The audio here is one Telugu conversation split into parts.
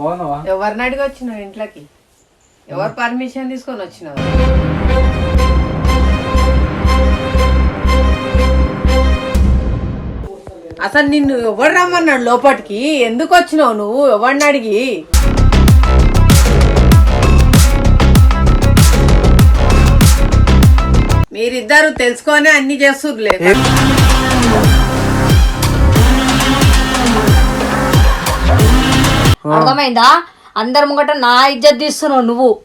బాగున్నావా? ఎవరిని అడిగి వచ్చినావు ఇంట్లోకి? ఎవరు పర్మిషన్ తీసుకొని వచ్చినావు? అసలు నిన్ను ఎవరు రమ్మన్నాడు లోపటికి? ఎందుకు వచ్చినావు నువ్వు? ఎవరిని అడిగి? మీరిద్దరు తెలుసుకొని అన్ని చేస్తుర్రు అర్థమైందా? అందరి ముంగట నా ఇజ్జత్ తీస్తున్నావు నువ్వు.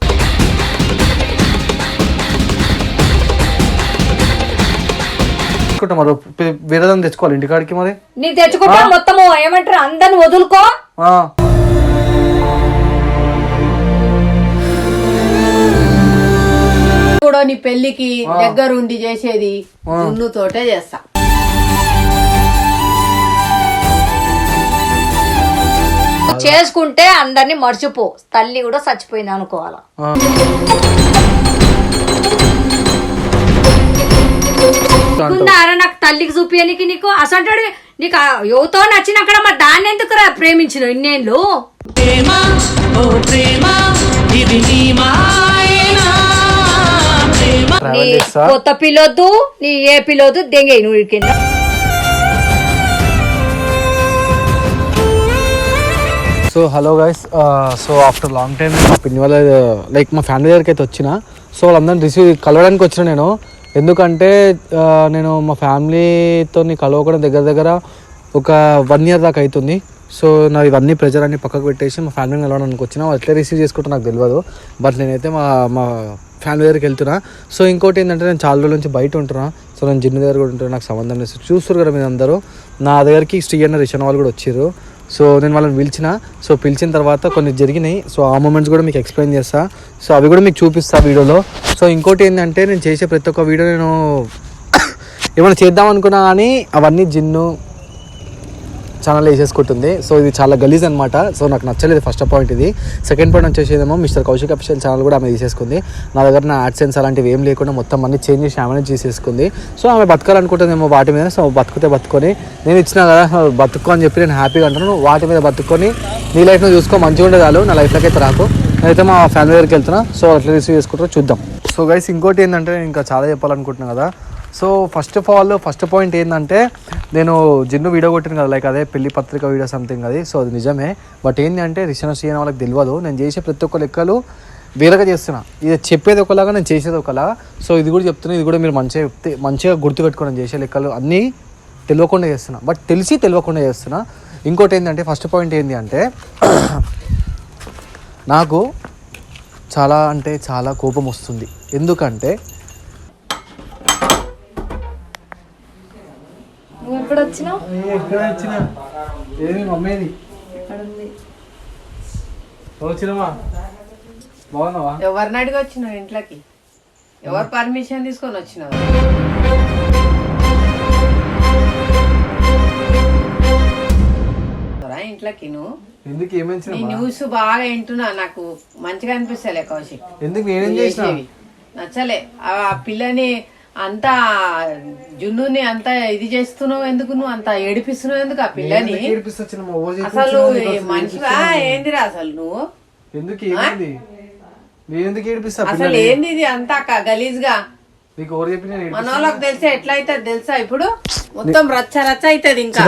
మరి. పే- వేరే దాన్ని తెచ్చుకోవాలి ఇంటికాడికి మరి. నీ తెచ్చుకుంటా మొత్తము. ఏమంటారు? అందరిని వదులుకో. ఆ, కూడా నీ పెళ్ళికి దగ్గరుండి చేసేది దున్ను తోటే చేస్తా. చేసుకుంటే అందరిని మర్చిపో. తల్లి కూడా చచ్చిపోయింది అనుకోవాలా. నాకు తల్లికి చూపించనికి నీకు అసలు నీకు ఆ యువతో నచ్చినక్కడ మరి దాన్ని ఎందుకు ప్రేమించిన ఇన్నేళ్ళు? కొత్త పిల్లొద్దు నీ ఏ పిల్లొద్దు దెంగే నువ్వు కింద. So hello guys so after long time మా పిన్ని వాళ్ళ లైక్ మా ఫ్యామిలీ దగ్గరికి అయితే వచ్చిన సో వాళ్ళందరిని రిసీవ్ కలవడానికి వచ్చిన నేను. ఎందుకంటే uh, నేను మా ఫ్యామిలీతో కలవకుండా దగ్గర దగ్గర ఒక వన్ ఇయర్ దాకా అవుతుంది సో నా ఇవన్నీ ప్రెజర్ అన్ని పక్కకు పెట్టేసి మా ఫ్యామిలీని కలవడానికి వచ్చిన. వాళ్ళు ఎట్లా రిసీవ్ చేసుకుంటే నాకు తెలియదు బట్ నేనైతే మా మా ఫ్యామిలీ దగ్గరికి వెళ్తున్నా. సో ఇంకోటి ఏంటంటే నేను చాలా రోజుల నుంచి బయట ఉంటున్నా. సో నేను జిన్ను దగ్గర కూడా ఉంటున్నా. నాకు సంబంధం లేదు. చూస్తారు కదా మీరు అందరూ. నా దగ్గరికి శ్రీ అన్న రిషన్ వాళ్ళు కూడా వచ్చారు సో నేను వాళ్ళని పిలిచిన. సో పిలిచిన తర్వాత కొన్ని జరిగినాయి. సో ఆ మూమెంట్స్ కూడా మీకు ఎక్స్ప్లెయిన్ చేస్తా. సో అవి కూడా మీకు చూపిస్తా వీడియోలో. సో ఇంకోటి ఏంటంటే నేను చేసే ప్రతి ఒక్క వీడియో నేను ఏమైనా చేద్దాం అనుకున్నా కానీ అవన్నీ జిన్ను ఛానల్ వేసేసుకుంటుంది సో ఇది చాలా గలీజ్ అనమాట సో నాకు నచ్చలేదు ఫస్ట్ పాయింట్ ఇది. సెకండ్ పాయింట్ వచ్చేసేదేమో మిస్టర్ కౌశిక్ అఫిషియల్ ఛానల్ కూడా ఆమె తీసేసుకుంది. నా దగ్గర నా యాడ్సెన్స్ అలాంటివి ఏం లేకుండా మొత్తం అన్ని చేంజ్ చేసి ఆమెనే చేసేసుకుంది సో ఆమె బతకాలనుకుంటుందేమో వాటి మీద. సో బతుకుతే బతుకొని నేను ఇచ్చిన కదా బతుకు అని చెప్పి నేను హ్యాపీగా అంటాను వాటి మీద బతుకొని నీ లైఫ్ను చూసుకో మంచిగా ఉండేదాలు నా లైఫ్లోకి అయితే రాకు. నేనైతే మా ఫ్యామిలీ దగ్గరికి వెళ్తున్నా. సో అట్లా రిసీవ్ చేసుకుంటారో చూద్దాం. సో గైస్ ఇంకోటి ఏంటంటే నేను ఇంకా చాలా చెప్పాలనుకుంటున్నాను కదా. So first of all first point ఏంటంటే నేను జిన్ను వీడియో కొట్టిన కదా లైక్ అదే పెళ్ళి పత్రిక వీడియో సంథింగ్ అది. సో అది నిజమే. బట్ ఏంటి అంటే రిషన్ సీఎన్ వాళ్ళకి తెలియదు. నేను చేసే ప్రతి ఒక్క లెక్కలు వేరేగా చేస్తున్నా. ఇది చెప్పేది ఒకలాగా నేను చేసేది ఒకలా. సో ఇది కూడా చెప్తున్నా ఇది కూడా మీరు మంచిగా చెప్తే మంచిగా గుర్తుపెట్టుకొని చేసే లెక్కలు. అన్నీ తెలియకుండా చేస్తున్నా. బట్ తెలిసి తెలియకుండా చేస్తున్నా. ఇంకోటి ఏంటంటే ఫస్ట్ పాయింట్ ఏంటి అంటే నాకు చాలా అంటే చాలా కోపం వస్తుంది. ఎందుకంటే ఎప్పుడు వచ్చినావు ఎక్కడ వచ్చినా ఏది మమ్మీది వచ్చినమా బాగున్నావా? ఎవరిని అడిగి వచ్చినావు ఇంట్లోకి? ఎవరు పర్మిషన్ తీసుకొని వచ్చినావు? ఇంట్లోకి నువ్వు. ఎందుకు ఏమైంది నీ న్యూస్ బాగా వింటున్నా నాకు మంచిగా అనిపిస్తలే కౌశిక్. ఎందుకు నేనేం చేసిన. నచ్చలే. ఆ పిల్లని అంతా జున్నుని అంతా ఇది చేస్తున్నావు ఎందుకు? నువ్వు అంత ఏడిపిస్తున్నావు ఎందుకు ఆ పిల్లని? అసలు మనిషివా ఏందిరా అసలు నువ్వు? ఎందుకు ఏడిపిస్తా అసలు? ఏంది ఇది అంతా చెప్పి నేను మన వాళ్ళకి తెలిసే ఎట్లా అవుతుంది తెలుసా ఇప్పుడు? మొత్తం రచ్చ రచ్చ అవుతుంది ఇంకా.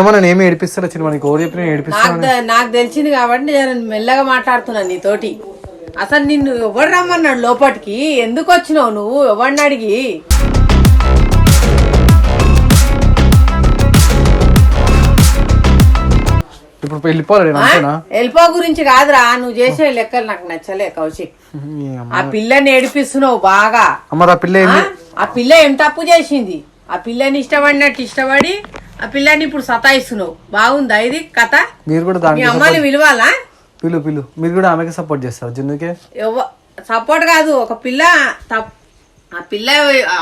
నీకు తెలిసింది కాబట్టి నేను మెల్లగా మాట్లాడుతున్నా నీతోటి. అసలు నిన్ను ఎవరు రమ్మన్నాడు లోపటికి? ఎందుకు వచ్చినావు నువ్వు? ఎవరిని అడిగి? వెళ్ళిపోవాలి వెళ్ళిపో గురించి కాదురా నువ్వు చేసే లెక్కలు నాకు నచ్చలే కౌశిక్. ఆ పిల్లని ఏడిపిస్తున్నావు బాగా. ఆ పిల్ల ఆ? పిల్ల ఏం తప్పు చేసింది? ఆ పిల్లని ఇష్టపడినట్టు ఇష్టపడి ఆ పిల్లని ఇప్పుడు సతాయిస్తున్నావు. బాగుందా ఇది కథ? మీరు కూడా మీ అమ్మాయిని విలువాలా పిలు పిలు. మీరు కూడా ఆమెకి సపోర్ట్ చేస్తారు జిన్నుకే? సపోర్ట్ కాదు ఒక పిల్ల తప్ ఆ పిల్ల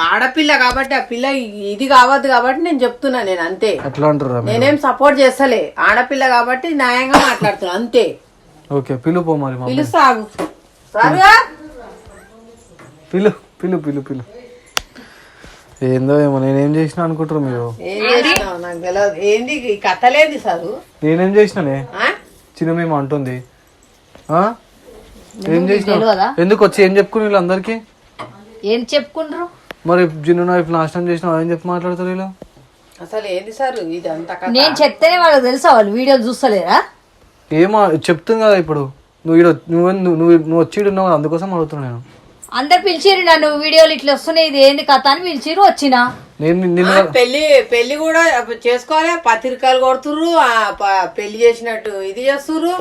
ఆడపిల్ల కాబట్టి ఆ పిల్ల ఇది కావద్దు కాబట్టి నేను చెప్తున్నా నేను అంతే. అంటారు మీరు? నేనేం సపోర్ట్ చేస్తలే. ఆడపిల్ల కాబట్టి న్యాయంగా మాట్లాడుతున్నా అంతే. ఓకే పిలు పో మరి పిలుస్తా ఆగు. రారుగా? పిలు పిలు పిలు పిలు. ఏందో ఏమో నేనేం చేసిన అనుకుంటారు మీరు? ఏం నాకు తెలియదు ఏంది ఈ కథ లేదు సారు? నేనేం చేసినానే? ఆ? చిన్నమేమో అంటుంది. ఆ? ఏం తెలియదా? ఎందుకు వచ్చి ఏం చెప్పుకుని వీళ్ళందరికీ? ఏం చెప్పుకుంటారు మరి జిన్ను వైపు నాశనం చేసినావు ఏం చెప్పి మాట్లాడతారు వీళ్ళు అసలు ఏంది సార్? ఇది అంత కథ. నేను చెప్తేనే వాళ్ళకి తెలుసా? వాళ్ళు వీడియోలు చూస్తలేరా? ఏమో చెప్తుంది కదా ఇప్పుడు. నువ్వు ఈడ నువ్వు నువ్వు నువ్వు వచ్చి ఉన్నావు కదా, అందుకోసం అడుగుతున్నా నేను. అందరు పిలిచిరు నన్ను వీడియోలు ఇట్లా వస్తున్నాయి ఇది ఏంది కథ అని పిలిచిరు వచ్చిన. నేను నిన్న పెళ్ళి పెళ్ళి కూడా చేసుకోవాలి పత్రికలు కొడుతుర్రు ఆ, ప- పెళ్ళి చేసినట్టు ఇది చేస్తుర్రు.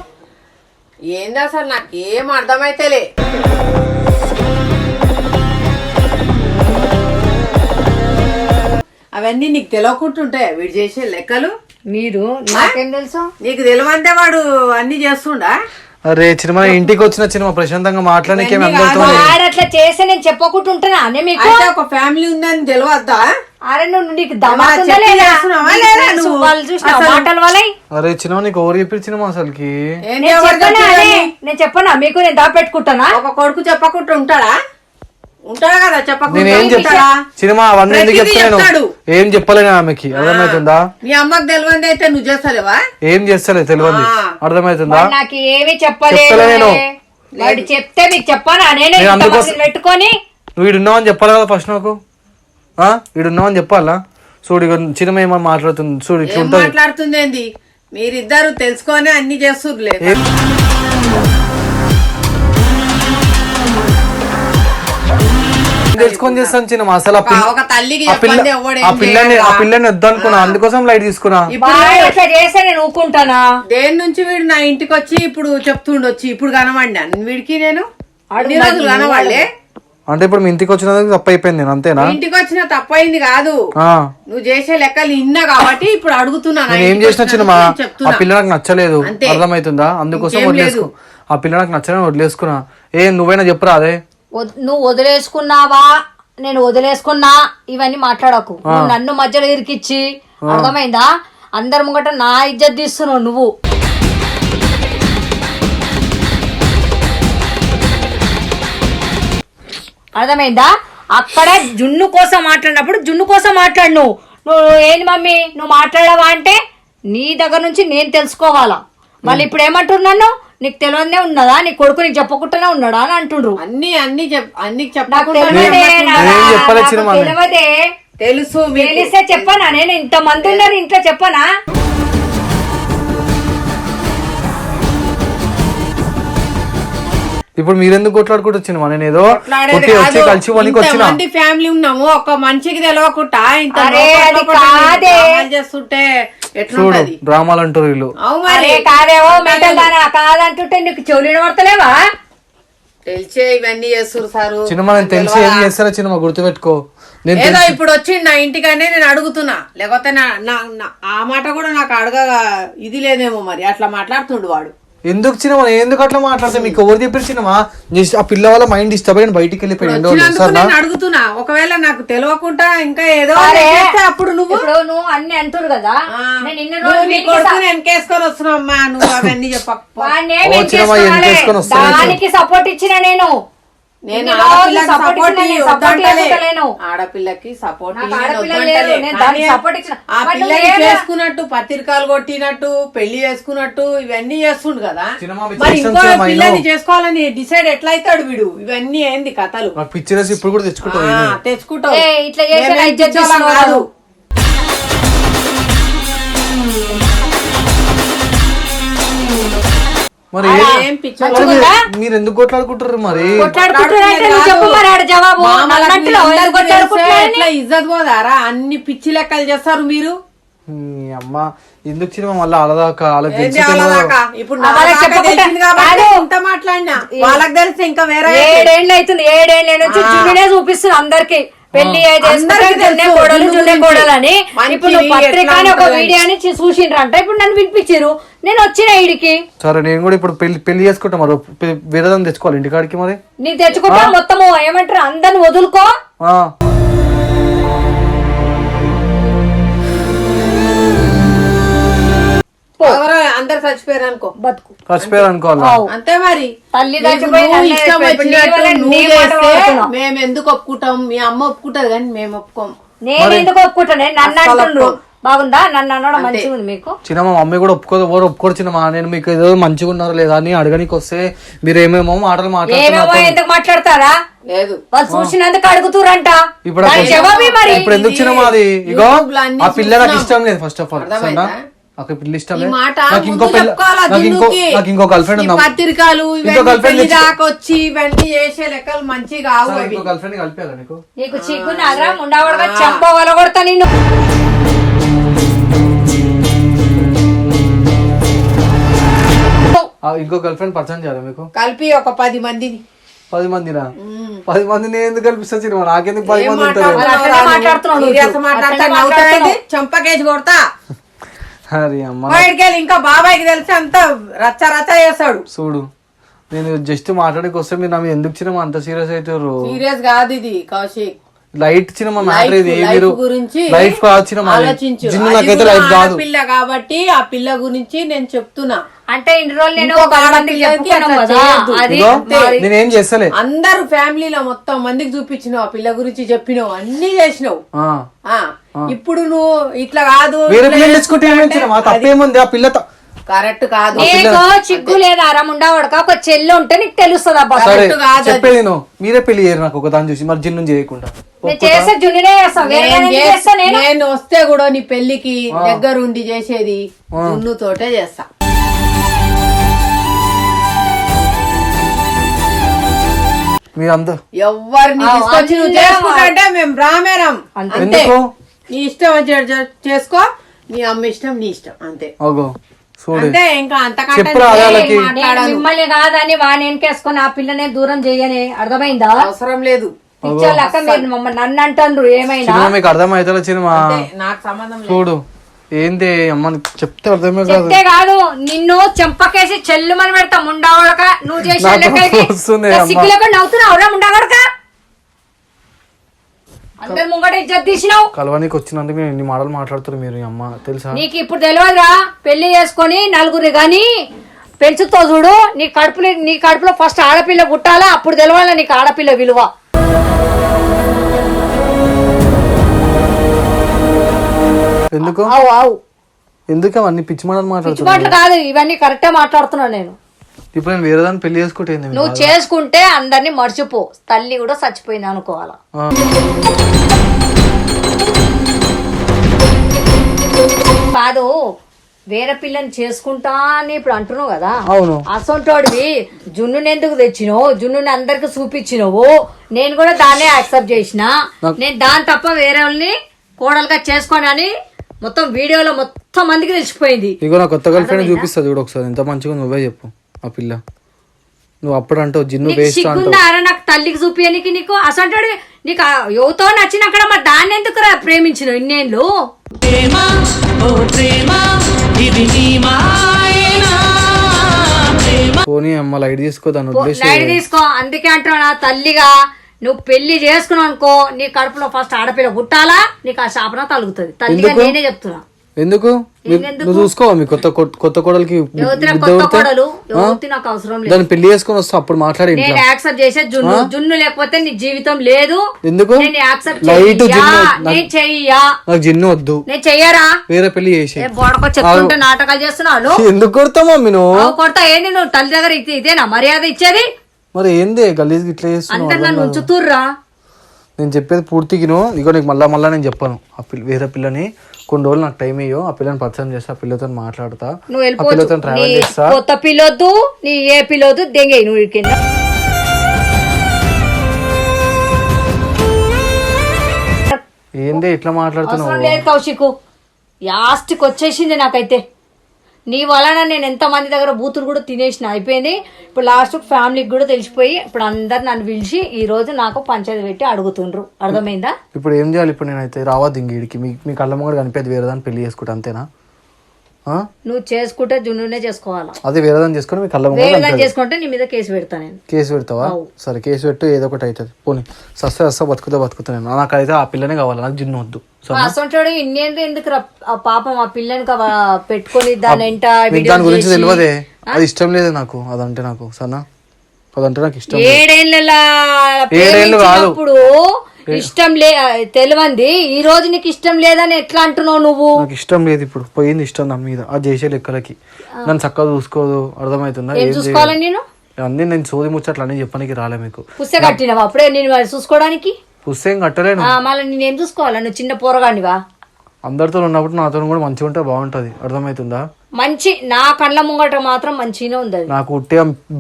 ఏంది అసలు నాకు ఏం అర్థమైతేలే. అవన్నీ నీకు తెలియకుంటుంటాయి వీడు చేసే లెక్కలు? మీరు నాకేం తెలుసు? నీకు తెలివంటే వాడు అన్ని చేస్తుండా? అరే చిన్న ఇంటికి వచ్చిన చిన్న ప్రశాంతంగా మాట్లాడడానికి అట్లా చేస్తే నేను అనే మీకు? అయితే ఒక ఫ్యామిలీ ఉందని తెలియద్దా అరే నువ్వు నీకు లేదా? చేస్తున్నావా లేదా నువ్వు? వాళ్ళు చూసిన అసలు- మాటల వల్ల? అరే చిన్న నీకు ఎవరు చెప్పించిన అసలుకి? ఏంటి నేను చెప్పనా? నేను మీకు నేను దాపెట్టుకుంటానా? ఒక కొడుకు చెప్పకుండా ఉంటాడా? ఉంటాడా కదా? చెప్పకుండా నేనేం చెప్తా ఉంటాడా? సినిమా అవన్నీ ఎందుకు చెప్తాను. ఏం చెప్పలేను ఆమెకి. అర్థమవుతుందా మీ అమ్మకి తెలియంది అయితే నువ్వు చేస్తలేవా? ఏం చేస్తలే తెలియదు. అర్థమవుతుందా నాకు ఏమి చెప్పలేదు చెప్పలేను. వాడు చెప్తే మీకు చెప్పనా నేను పెట్టుకొని నువ్వు ఈడున్నావని చెప్పాలి కదా ఫస్ట్ నాకు? ఆ? ఈడున్నావని చెప్పాలా? చూడు చిన్న ఏమని మాట్లాడుతుంది. చూడు ఇట్లా మాట్లాడుతుంది ఏంది మీరిద్దరు తెలుసుకొని అన్ని చేస్తుర్లే తెలుసుకొని చేస్తాను చిన్న అసలు ఆ ఒక తల్లికి పిల్లని ఆ. పిల్లని వద్దనుకున్నా అందుకోసం లైట్ తీసుకున్నా. చేస్తే నేను ఊకుంటానా దేని నుంచి వీడు నా ఇంటికి వచ్చి ఇప్పుడు చెప్తుండొచ్చి ఇప్పుడు కనబడినా వీడికి నేను? అన్ని రోజులు కనబడలే? అంటే ఇప్పుడు మీ ఇంటికి వచ్చినందుకు తప్పు అయిపోయింది నేను అంతేనా? ఇంటికి వచ్చిన తప్పయింది కాదు. ఆ. నువ్వు చేసే లెక్కలు ఇన్నా కాబట్టి ఇప్పుడు అడుగుతున్నా నేను ఏం చేసిన చిన్నమా? ఆ పిల్ల నాకు నచ్చలేదు. అర్థమవుతుందా? అందుకోసం వదిలేసుకో. ఆ పిల్ల నాకు నచ్చలేదు వదిలేసుకున్నా. ఏ నువ్వైనా చెప్పురా అదే. నువ్వు వదిలేసుకున్నావా? నేను వదిలేసుకున్నా. ఇవన్నీ మాట్లాడకు. నువ్వు నన్ను మధ్యలో ఇరికిచ్చి. అర్థమైందా? అందరి ముంగట నా ఇజ్జత్ తీస్తున్నావు నువ్వు. అర్థమైందా? అక్కడే జున్ను కోసం మాట్లాడినప్పుడు జున్ను కోసం మాట్లాడు నువ్వు. నువ్వు ఏంది మమ్మీ? నువ్వు మాట్లాడవా అంటే నీ దగ్గర నుంచి నేను తెలుసుకోవాలా. మళ్ళీ ఇప్పుడు ఏమంటున్నారు నన్ను? నీకు తెలియదే ఉన్నదా? నీ కొడుకు నీకు చెప్పకుండానే ఉన్నాడా అని అంటుండ్రు. అన్ని అన్ని చెప్ అన్ని తెలియదే తెలుసు తెలిస్తే చెప్పనా? నేను ఇంత మంది ఉన్నారు ఇంట్లో చెప్పనా? ఇప్పుడు మీరెందుకు కొట్లాడుకుంటూ వచ్చిన నేను ఏదో కొట్టి వచ్చి. కలిసి వచ్చిన ఫ్యామిలీ ఉన్నాము. ఒక మనిషికి తెలియకుండా ఇంత చేస్తుంటే చూడు డ్రామాలు అంటారు వీళ్ళు. అరే కాదేవో మెంటల్ దానా కాదంటుంటే నీకు చెవులు పడతలేవా తెలిసే ఇవన్నీ చేస్తురు సారు. చిన్నమ్మ నేను తెలిసి ఏం చేస్తారో చిన్నమ్మ గుర్తుపెట్టుకో. ఏదో ఇప్పుడు వచ్చి నా ఇంటికనే నేను అడుగుతున్నా. లేకపోతే నా నా- నా- ఆ మాట కూడా నాకు అడగ ఇది లేదేమో మరి. అట్లా మాట్లాడుతుండు వాడు. ఎందుకు చిన్నమా ఎందుకు అట్లా మాట్లాడితే మీకు ఎవరు చెప్పారు చిన్నమా జస్ట్ ఆ పిల్ల వాళ్ళ మైండ్ డిస్టర్బ్ అయిన బయటికి వెళ్ళిపోయి ఎన్ని రోజులు వచ్చినందుకు సరేనా నేను అడుగుతున్నా. ఒకవేళ నాకు తెలియకుండా ఇంకా ఏదో అప్పుడు నువ్వు? ఇప్పుడు నువ్వు అన్ని అంటురు కదా. వెనకేసుకొని వస్తున్నావు అమ్మా. నువ్వు అవన్నీ చెప్పకపో. దానికి సపోర్ట్ ఇచ్చిన నేను. నేను ఆడపిల్లకి సపోర్ట్ చేసుకున్నట్టు పత్రికలు కొట్టినట్టు పెళ్ళి చేసుకున్నట్టు ఇవన్నీ చేస్తుండు కదా. మరి ఇంకో పిల్లని. చేసుకోవాలని డిసైడ్ ఎట్లా అవుతాడు వీడు? ఇవన్నీ ఏంది కథలు? పిక్చర్స్ ఇప్పుడు కూడా తెచ్చుకుంటావు. తెచ్చుకుంటావు. ఏ, ఇట్లా. కాదు. మరి మరి ఎందుకు కొట్లాడుకుంటారు మరి? ఇజ్జత్ పోదారా? అన్ని పిచ్చి లెక్కలు చేస్తారు మీరు. మీ అమ్మ ఎందుకు చిన్న మళ్ళీ అలదాకా వాళ్ళకి తెలిసి ఇంకా వేరే ఏడేళ్ళు అవుతుంది ఏడేళ్ళ చూపిస్తుంది అందరికి. పెళ్ళి కోడలు జున్ను. కోడలు అని ఇప్పుడు ఒక. వీడియోని చూసిండ్రంట. ఇప్పుడు నన్ను వినిపించారు నేను వచ్చిన ఈడికి. సరే నేను కూడా ఇప్పుడు పెళ్ళి పెళ్ళి చేసుకుంటా మరి. వేరేదాన్ని తెచ్చుకోవాలి ఇంటికాడికి మరి. నీకు తెచ్చుకుంటా మొత్తము ఏమంటారు? అందరిని వదులుకో. ఎవరో అందరు చచ్చిపోయారు అనుకో. బతుకు. చచ్చిపోయారు అనుకోవాలా. అంతే మరి. తల్లి ఇష్టం వచ్చినట్టు. మేము ఎందుకు ఒప్పుకుంటాం? మీ అమ్మ ఒప్పుకుంటది కానీ మేము ఒప్పుకోం. నేను ఎందుకు ఒప్పుకుంటాను నన్ను అంటుండ్రు. బాగుందా? నన్ను అనడం మంచిగా ఉంది మీకు? చిన్న మా మమ్మీ కూడా ఒప్పుకోదు. ఎవరు ఒప్పుకోరు చిన్న నేను మీకు ఏదో మంచిగా ఉన్నారో లేదా అని అడగనికి వస్తే మీరు ఏమేమో మాటలు మాట్లాడుతున్నారు. ఎందుకు మాట్లాడతారా? లేదు. వాళ్ళు చూసినందుకు అడుగుతురంట ఇప్పుడు దానికి జవాబే మరి. ఇప్పుడు ఎందుకు చిన్న మాది ఇగో ఆ పిల్ల నాకు. ఇష్టం లేదు ఫస్ట్ ఆఫ్ ఆల్? నాకు మాట నాకు ఇంకో నాకు. నాకు గర్ల్ ఫ్రెండ్ ఉందా పత్రికలు ఇంకో. దాకా వచ్చి ఇవన్నీ చేసే లెక్కలు కావు ఇంకో గర్ల్ ఫ్రెండ్ కలిపారా నీకు నీకు ఉండవడగా నిన్ను. ఆ, ఇంకో గర్ల్ ఫ్రెండ్ పరిచయం చేయాలి మీకు? కలిపి ఒక పది మందిని. పది మందినా? పది మందిని ఎందుకు కల్పిస్తా చిన్న నాకెందుకు పది మంది ఉంటారు. చంపకేసి కొడతా. అరే అమ్మ. బయటికి వెళ్ళి ఇంకా బాబాయ్కి తెలిసి అంత రచ్చ రచ్చ చేస్తాడు. చూడు నేను జస్ట్ మాట్లాడడానికి వస్తే మీరు నా మీద ఎందుకు చిన్న అంత సీరియస్ అవుతారు సీరియస్ కాదు ఇది కౌశిక్. లైట్ చిన్న మ్యాటర్ ఇది లైఫ్ మీరు గురించి లైఫ్ జిన్ను నాకైతే లైఫ్ కాదు. ఆడపిల్ల కాబట్టి ఆ పిల్ల గురించి నేను చెప్తున్నా. అంటే ఇన్ని రోజులు నేను ఆడపిల్లకి కదా. అది మరి నేనేం చేస్తలే. అందరు ఫ్యామిలీలో మొత్తం మందికి చూపించినావు ఆ పిల్ల గురించి చెప్పినావు. అన్ని చేసినావు. ఆ. ఆ. ఇప్పుడు నువ్వు ఇట్లా కాదు వేరే పిల్లలు తెచ్చుకుంటే ఏమైంది మా తప్పేముంది? ఆ పిల్ల త- కరెక్ట్ కాదు. నీకు చిక్కు లేదా అరం ఉండవడక ఒక చెల్లి ఉంటే నీకు తెలుస్తుంది అబ్బా సరే కరెక్ట్ కాదు అది. చెప్పేది నువ్వు మీరే పెళ్ళి చేయరు నాకు ఒక దాన్ని చూసి. మరి జిన్ను చేయకుండా. నేను చేసే జున్నునే చేస్తాం వేరే నేను చేస్తా- చేస్తా నేను? నేను వస్తే కూడా నీ పెళ్ళికి దగ్గరుండి చేసేది జున్ను తోటే చేస్తా. మీరంతా ఎవరిని ఆ, తీసుకొచ్చి నువ్వు అందరం చేసుకుంటా అంటే మేము రామేరం. అంతే. ఎందుకు? నీ ఇష్టం చే- చేసుకో. నీ అమ్మ ఇష్టం నీ ఇష్టం. అంతే. చూడు అంతే ఇంకా అంతకంటే చెప్పురా వాళ్ళకి. నేను మాట్లాడాను. మిమ్మల్ని కాదని వాని వెనకేసుకొని ఆ పిల్లనే దూరం చేయని అర్థమైందా? అవసరం లేదు. మీరు మమ్మల్ని నన్ను అంటారు ఏమైనా? చిన్న మీకు అర్థమవుతుందా చిన్న అంతే, నాకు సంబంధం లేదు. చూడు. ఏంది అమ్మ చెప్తే అర్థమే కాదు. చెప్తే కాదు నిన్ను చెంపకేసి చెల్లుమని పెడతా ముండావడక నువ్వు చేసే నాకు లెక్కకి వస్తుంది అమ్మ. సిగ్గులేక నవ్వుతున్నావు రా అందరు ముంగట ఇజ్జత్ తీసినావు. కలవనికి వచ్చినందుకు నేను ఇన్ని మాటలు మాట్లాడుతారు మీరు అమ్మ తెలుసా? నీకు ఇప్పుడు తెలియదురా పెళ్ళి చేసుకొని నలుగురు గాని పెంచుతో చూడు నీ కడుపులో నీ కడుపులో ఫస్ట్ ఆడపిల్ల పుట్టాలా అప్పుడు తెలవాలా నీకు ఆడపిల్ల విలువ? ఎందుకు? ఆవు ఆవు. ఎందుకు అవన్నీ పిచ్చి మాటలు పిచ్చి మాట్లాడుతున్నారు మాటలు కాదు ఇవన్నీ కరెక్టే మాట్లాడుతున్నా నేను. ఇప్పుడు నేను వేరే దాన్ని పెళ్ళి చేసుకుంటే ఏంది నువ్వు? చేసుకుంటే అందరినీ మర్చిపో. తల్లి కూడా చచ్చిపోయింది అనుకోవాలా? ఆ. కాదు వేరే పిల్లని చేసుకుంటా అని ఇప్పుడు అంటున్నావు కదా? అవును. అసొంటోడివి జున్నుని ఎందుకు తెచ్చినావు? జున్నుని అందరికి చూపించినావు. నేను కూడా దాన్నే యాక్సెప్ట్ చేసిన. నేను దాని తప్ప వేరే వాళ్ళని కోడలుగా చేసుకోనని మొత్తం వీడియోలో మొత్తం మందికి తెలిసిపోయింది. ఇగో నా కొత్త గర్ల్ ఫ్రెండ్ చూపిస్తా చూడు ఒకసారి. ఎంత మంచిగా నువ్వే చెప్పు. ఆ పిల్ల. నువ్వు అప్పుడు అంటావు జిన్ను నీకు వేస్ట్ అంటావు. తల్లికి చూపియనికి నీకు? అసంటోడు నీకు ఆ యువతో నచ్చినక్కడ మరి దాన్ని ఎందుకు ప్రేమించిన ఇన్నేళ్ళు? ప్రేమ ఓ ప్రేమ ఇది నీ మాయనా? ప్రేమ. పోనీ అమ్మ లైట్ తీసుకో దాని ఉద్దేశం లైట్ తీసుకో. అందుకే అంటున్నా తల్లిగా నువ్వు పెళ్ళి చేసుకున్నావు అనుకో నీ కడుపులో ఫస్ట్ ఆడపిల్ల పుట్టాలా? నీకు ఆ శాపన తలుగుతుంది. తల్లిగా? నేనే చెప్తున్నా. ఎందుకు? నువ్వు చూసుకోవా? మీ కొత్త కొత్త కోడలికి నాకు అవసరం లేదు. దాన్ని పెళ్ళి చేసుకొని వస్తా అప్పుడు మాట్లాడి నేను యాక్సెప్ట్ చేసే జున్ను. జున్ను లేకపోతే నీ జీవితం లేదు. ఎందుకు? నేను యాక్సెప్ట్ లైట్ చెయ్యా జిన్ను. నేను చెయ్యా నాకు జిన్ను వద్దు. నేను చెయ్యరా? వేరే పెళ్ళి చేసి బోడకో చెప్తుంటే నాటకాలు చేస్తున్నావు? ఎందుకు నువ్వు? అవు కొడతా ఏంది నువ్వు? తల్లి దగ్గర ఇది- ఇదేనా మర్యాద ఇచ్చేది? మరి ఏంది? గలీజ్ ఇట్లా చేస్తున్నావు? నన్ను ఉంచుతుర్రా? నేను చెప్పేది పూర్తిగా నువ్వు ఇగో నీకు మళ్ళా మళ్ళా నేను చెప్పాను. ఆ పిల్ల వేరే పిల్లని కొన్ని రోజులు నాకు టైం ఇయ్యో. ఆ పిల్లని పరిచయం చేస్తా ఆ పిల్లతో మాట్లాడతా. నువ్వు ఆ పిల్లతో వెళ్ళిపోవచ్చు నీ ట్రావెల్ చేస్తా. కొత్త పిల్లొద్దు నీ ఏ పిల్లొద్దు దెంగే నువ్వు కింద. ఏంది ఇట్లా మాట్లాడుతున్నావు? అవసరం లేదు కౌశికు. లాస్ట్కి వచ్చేసింది నాకైతే. నీ వలన నేను ఎంతమంది దగ్గర బూతులు కూడా తినేసిన? అయిపోయింది. ఇప్పుడు లాస్ట్ ఫ్యామిలీకి కూడా తెలిసిపోయి ఇప్పుడు అందరు నన్ను పిలిచి ఈ రోజు నాకు పంచాయతీ పెట్టి అడుగుతుండ్రు. అర్థమైందా? ఇప్పుడు ఏం చేయాలి? ఇప్పుడు నేనైతే రావద్దు ఇంగిడికి మీ మీ కళ్ళమ్మ కూడా కనిపేది వేరే దాన్ని పెళ్ళి చేసుకుంటా అంతేనా? నువ్వు చేసుకుంటే జున్నునే చేసుకోవాలా? అదే వేరే దాన్ని చేసుకుని మీ కళ్ళ ముంగడు వేరే దాన్ని కనిపేది. చేసుకుంటే నీ మీద కేసు పెడతా నేను. కేసు పెడతావా? సరే కేసు పెట్టు ఏదో ఒకటి అవుతుంది. పోనీ. సస్తే వస్తా బతుకుతా బతుకుతా నేను. నాకైతే ఆ పిల్లనే కావాలి. నాకు జిన్ను వద్దు. అసంటాడు ఇన్నేందు ఎందుకు పాపం ఆ పిల్లని పెట్టుకొని దాని ఎంట దాని గురించి తెలియదే. అది ఇష్టం లేదు నాకు. అదంటే నాకు. సనా అదంటే నాకు ఇష్టం. ఏడేళ్ళ ఏడేళ్ళు కాదు. ఇష్టం లే తెలియంది ఈ రోజు నీకు ఇష్టం లేదని ఎట్లా అంటున్నావు నువ్వు? నాకు ఇష్టం లేదు ఇప్పుడు. పోయింది ఇష్టం నా మీద. అది చేసే లెక్కలకి. నన్ను చక్కగా చూసుకోదు. అర్థమవుతుందా? ఏం చూసుకోవాలి నేను? అన్నీ నేను సోది ముచ్చట్లు అన్నీ చెప్పడానికి రాలే మీకు. పుస్తక కట్టినవా? అప్పుడే నేను చూసుకోవడానికి? పుస్తకం కట్టలేను. ఆ, మళ్ళీ నేనేం చూసుకోవాలా? నువ్వు చిన్న పోరగానివా? అందరితో ఉన్నప్పుడు నాతో కూడా మంచిగా ఉంటే బాగుంటది. అర్థమవుతుందా? మంచి నా కళ్ళ ముంగట మాత్రం మంచిగానే ఉంది నాకు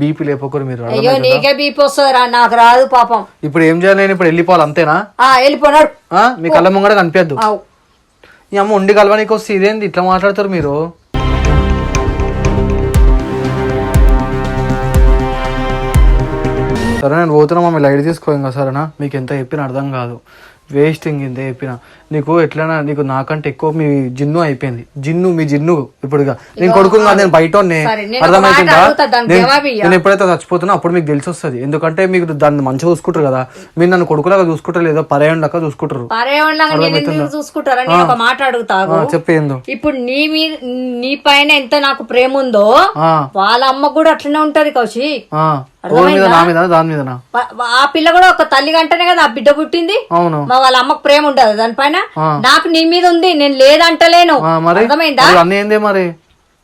బీపీ లేపకూరు మీరు అయ్యో? నీకే బీపీ వస్తుందిరా నాకు రాదు పాపం. ఇప్పుడు ఏం చేయాలి నేను? ఇప్పుడు వెళ్ళిపోవాలి అంతేనా? ఆ వెళ్ళిపోనాడు ఆ? మీ కళ్ళ ముంగడ కనిపించద్దు. ఈ అమ్మ ఉండి కలవడానికి వస్తే ఇదేంది? ఇట్లా మాట్లాడతారు మీరు? సరే నేను పోతున్నా మమ్మీ లైట్ తీసుకో ఇంకా సరేనా? మీకు ఎంత చెప్పినా అర్థం కాదు. వేస్టింగ్ ఇంత చెప్పిన. నీకు ఎట్లైనా నీకు నాకంటే ఎక్కువ మీ జిన్ను అయిపోయింది. జిన్ను మీ జిన్ను ఇప్పుడు ఇక నేను కొడుకు కాదు, నేను బయట అర్థమవుతుందా నేను ఎప్పుడైతే చచ్చిపోతున్నా అప్పుడు మీకు తెలిసి వస్తుంది ఎందుకంటే మీకు దాన్ని మంచిగా చూసుకుంటారు కదా. మీరు నన్ను కొడుకులాగా చూసుకుంటారు లేదా పర్యాయంలాగా చూసుకుంటారు. చూసుకుంటారా మాట చెప్పేందు ఇప్పుడు నీ మీద నీ పైన ఎంత నాకు ప్రేమ ఉందో వాళ్ళ అమ్మ కూడా అట్లనే ఉంటది కౌశిక్ ఆ. పిల్ల కూడా ఒక తల్లి గంటనే కదా ఆ బిడ్డ పుట్టింది. అవును. మా వాళ్ళ అమ్మకు ప్రేమ ఉండదు దానిపైన నాకు నీ మీద ఉంది నేను లేదంటలేను. అర్థమైందా? మరి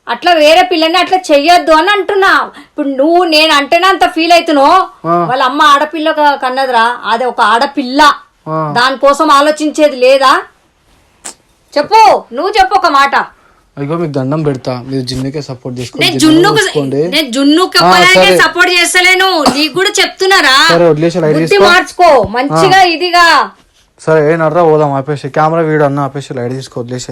అట్లా వేరే పిల్లని అట్లా చెయ్యొద్దు అని అంటున్నా. ఇప్పుడు నువ్వు నేను అంటేనే అంత ఫీల్ అవుతున్నావు వాళ్ళ అమ్మ ఆడపిల్ల కన్నదిరా. అది ఒక ఆడపిల్ల. దానికోసం ఆలోచించేది లేదా? చెప్పు. నువ్వు చెప్పు ఒక మాట. అయ్యో మీకు దండం పెడతా. మీరు జిన్నుకే సపోర్ట్ చేసుకోండి. జున్నుకు నేను జున్నుకి. సపోర్ట్ చేస్తలేను. నీకు కూడా చెప్తున్నారా? మార్చుకో. మంచిగా ఇదిగా. సరే ఏ నర్రా పోదాం ఆపేసి కెమెరా వీడు అన్న ఆపేసి లైట్ తీసుకు వదిలేసి